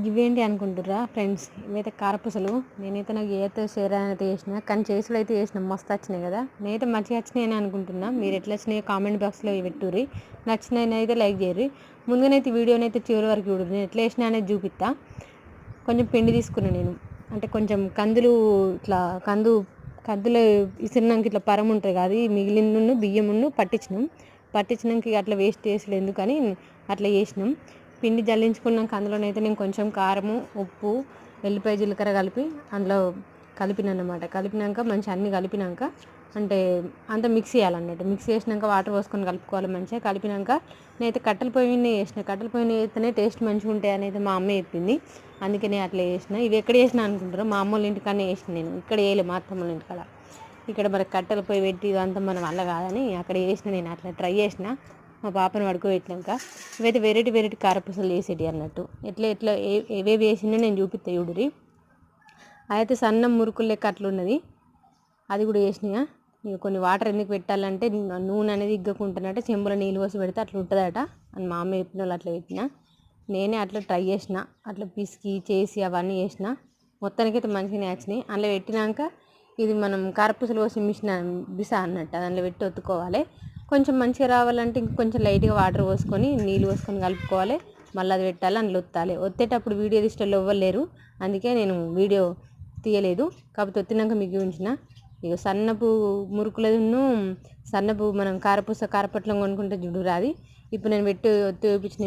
ఇవేంటి అనుకుంటుర్రా ఫ్రెండ్స్? ఇవైతే కారపూసలు. నేనైతే నాకు ఏతో షేర్ అయితే చేసిన కానీ చేసులు అయితే చేసిన మస్తు వచ్చినాయి కదా? నేనైతే మంచిగా వచ్చినాయి అని అనుకుంటున్నా. మీరు ఎట్లా వచ్చినాయో కామెంట్ బాక్స్లో పెట్టుర్రి. నచ్చినాయి అయితే లైక్ చేయర్రి. ముందుగానైతే వీడియోని అయితే చివరి వరకు చూడరు నేను ఎట్లా వేసినా అనేది చూపిస్తా కొంచెం పిండి తీసుకున్నాను నేను. అంటే కొంచెం కందులు ఇట్లా కందు కందులు ఇసిరినాక ఇట్లా పరం ఉంటుంది కదా అది మిగిలిన బియ్యమును పట్టించినాం. పట్టించినాక అట్లా వేస్ట్ చేసలేదు ఎందుకని అట్లా చేసినాం. పిండి జల్లించుకున్నాక అందులోనైతే నేను కొంచెం కారము ఉప్పు వెల్లిపాయ జీలకర్ర కలిపి అందులో కలిపినమాట కలిపినాక మంచి అన్ని కలిపినాక అంటే అంత మిక్స్ చేయాలన్నట్టు. మిక్స్ చేసినాక వాటర్ పోసుకొని కలుపుకోవాలి మంచిగా. కలిపినాక నేనైతే కట్టెల పొయ్యి వేసిన కట్టెల పొయ్యి వేస్తేనే టేస్ట్ మంచిగా ఉంటాయి అనేది మా అమ్మ చెప్పింది. అందుకే నేను అట్లా చేసిన. ఇవి ఎక్కడ చేసినా అనుకుంటారు. మా అమ్మ వాళ్ళ ఇంటికానే చేసిన నేను. ఇక్కడ వేయలే మా అత్తమ్మల ఇంటికాడ. ఇక్కడ మరి కట్టెల పొయ్యి పెట్టి ఇదంతా మనం వల్ల కాదని అక్కడ చేసిన నేను. అట్లా ట్రై చేసిన. మా పాపను పడుకోబెట్టినాక ఇవైతే వెరైటీ వెరైటీ కారపూసలు వేసేటి అన్నట్టు. ఎట్లా ఎట్లా ఏ ఏవేవి వేసిందో నేను చూపిస్తా చూడురి. అయితే సన్నం మురుకులు లెక్క అట్లున్నది అది కూడా వేసినాయా ఇక కొన్ని వాటర్ ఎందుకు పెట్టాలంటే నూనె అనేది ఇగ్గకుంటానంటే చెంబులో నీళ్ళు పోసి పెడితే అట్లా ఉంటుందట. అని మా అమ్మ చెప్పిన వాళ్ళు అట్లా పెట్టిన నేనే అట్లా ట్రై చేసిన. అట్లా పిసికి చేసి అవన్నీ చేసిన. మొత్తానికి అయితే మంచిగానే వచ్చినాయి. అందులో పెట్టినాక ఇది మనం కారపూసలు పోసి మిషన్ బిసా అన్నట్టు. దాంట్లో పెట్టి ఒత్తుకోవాలి. కొంచెం మంచిగా రావాలంటే ఇంకొంచెం లైట్గా వాటర్ పోసుకొని నీళ్ళు పోసుకొని కలుపుకోవాలి. మళ్ళీ అది పెట్టాలి అందులో ఒత్తాలి. ఒత్తేటప్పుడు వీడియో తీసేటోళ్ళు ఇవ్వలేరు అందుకే నేను వీడియో తీయలేదు. కాకపోతే ఒత్తినాక మీకు ఉంచిన. ఇక సన్నపు మురుకులను సన్నపు మనం కారపూస కారపట్లం కొనుక్కుంటే జుడు రాది ఇప్పుడు నేను పెట్టి ఒత్తి చూపించిన